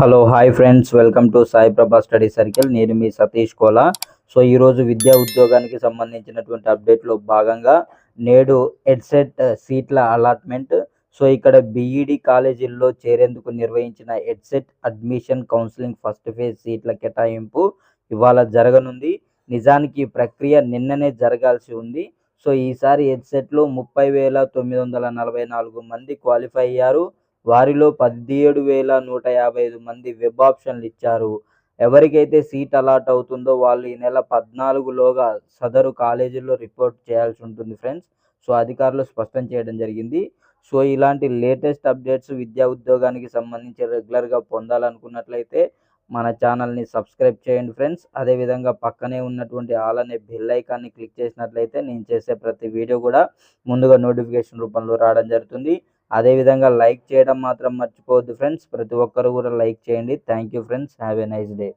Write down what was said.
Hello hi friends. Welcome to Sai Prabha study circle. నేను మీ Satish Kola. So ఈరోజు విద్యా ఉద్యోగానికి సంబంధించినటువంటి అప్డేట్లో భాగంగా నేడు హెడ్సెట్ సీట్ల అలాట్మెంట్. సో ఇక్కడ బీఈడి కాలేజీల్లో చేరేందుకు నిర్వహించిన EdCET admission counselling first phase సీట్ల కేటాయింపు ఇవాళ జరగనుంది. నిజానికి ప్రక్రియ నిన్ననే జరగాల్సి ఉంది. సో ఈసారి హెడ్సెట్లో ముప్పై వేల తొమ్మిది వందల నలభై నాలుగు మంది క్వాలిఫై అయ్యారు. వారిలో పదిహేడు వేల నూట యాభై ఐదు మంది వెబ్ ఆప్షన్లు ఇచ్చారు. ఎవరికైతే సీట్ అలాట్ అవుతుందో వాళ్ళు ఈ నెల పద్నాలుగులోగా సదరు కాలేజీల్లో రిపోర్ట్ చేయాల్సి ఉంటుంది ఫ్రెండ్స్. సో అధికారులు స్పష్టం చేయడం జరిగింది. సో ఇలాంటి లేటెస్ట్ అప్డేట్స్ విద్యా ఉద్యోగానికి సంబంధించి రెగ్యులర్గా పొందాలనుకున్నట్లయితే మన ఛానల్ని సబ్స్క్రైబ్ చేయండి ఫ్రెండ్స్. అదేవిధంగా పక్కనే ఉన్నటువంటి ఆల్ అనే బెల్ ఐకాన్ని క్లిక్ చేసినట్లయితే నేను చేసే ప్రతి వీడియో కూడా ముందుగా నోటిఫికేషన్ రూపంలో రావడం జరుగుతుంది. అదేవిధంగా లైక్ చేయడం మాత్రం మర్చిపోవద్దు ఫ్రెండ్స్. ప్రతి ఒక్కరు కూడా లైక్ చేయండి. Thank you friends. Have a nice day.